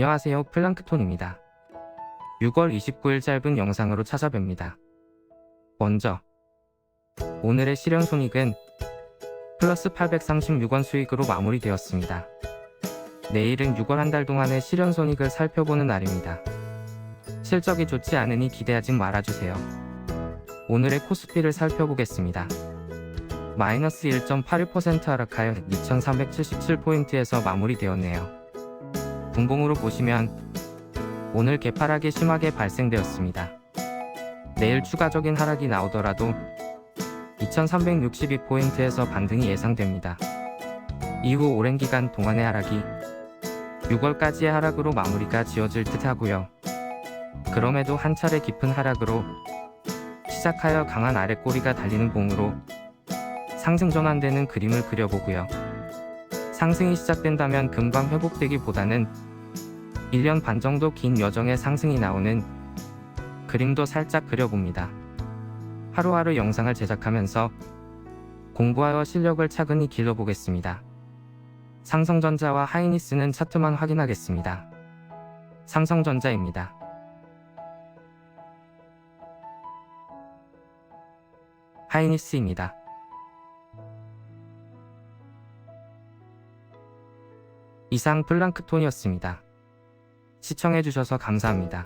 안녕하세요 플랑크톤입니다. 6월 29일 짧은 영상으로 찾아뵙니다. 먼저 오늘의 실현 손익은 플러스 836원 수익으로 마무리되었습니다. 내일은 6월 한 달 동안의 실현 손익을 살펴보는 날입니다. 실적이 좋지 않으니 기대하지 말아주세요. 오늘의 코스피를 살펴보겠습니다. 마이너스 1.81% 하락하여 2377포인트에서 마무리되었네요. 분봉으로 보시면 오늘 개파락이 심하게 발생되었습니다. 내일 추가적인 하락이 나오더라도 2362포인트에서 반등이 예상됩니다. 이후 오랜 기간 동안의 하락이 6월까지의 하락으로 마무리가 지어질 듯 하고요. 그럼에도 한 차례 깊은 하락으로 시작하여 강한 아랫꼬리가 달리는 봉으로 상승 전환되는 그림을 그려보고요. 상승이 시작된다면 금방 회복되기보다는 1년 반 정도 긴 여정의 상승이 나오는 그림도 살짝 그려봅니다. 하루하루 영상을 제작하면서 공부하여 실력을 차근히 길러보겠습니다. 삼성전자와 하이니스는 차트만 확인하겠습니다. 삼성전자입니다. 하이니스입니다. 이상 플랑크톤이었습니다. 시청해주셔서 감사합니다.